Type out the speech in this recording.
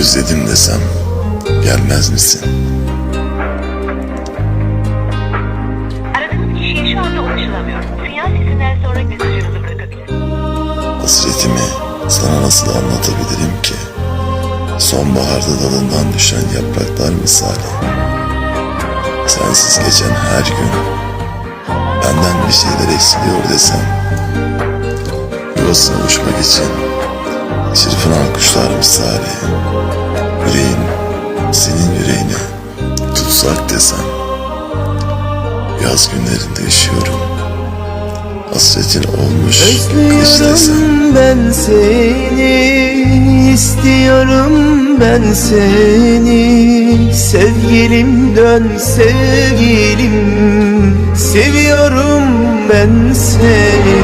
Özledim desem gelmez misin? Aradığınız kişiye şu anda ulaşılamıyor. Sinyal sesinden sonra mesajınızı bırakabilirsiniz. Hasretimi sana nasıl anlatabilirim ki? Sonbaharda dalından düşen yapraklar misali. Sensiz geçen her gün benden bir şeyler eksiliyor desem. Yuvasına uçmak için çırpınan kuşlar misali. Yüreğim senin yüreğine tutsak desem. Yaz günlerinde üşüyorum. Hasretin olmuş kış desem. Ben seni istiyorum ben seni Sevgilim dön sevgilim Seviyorum ben seni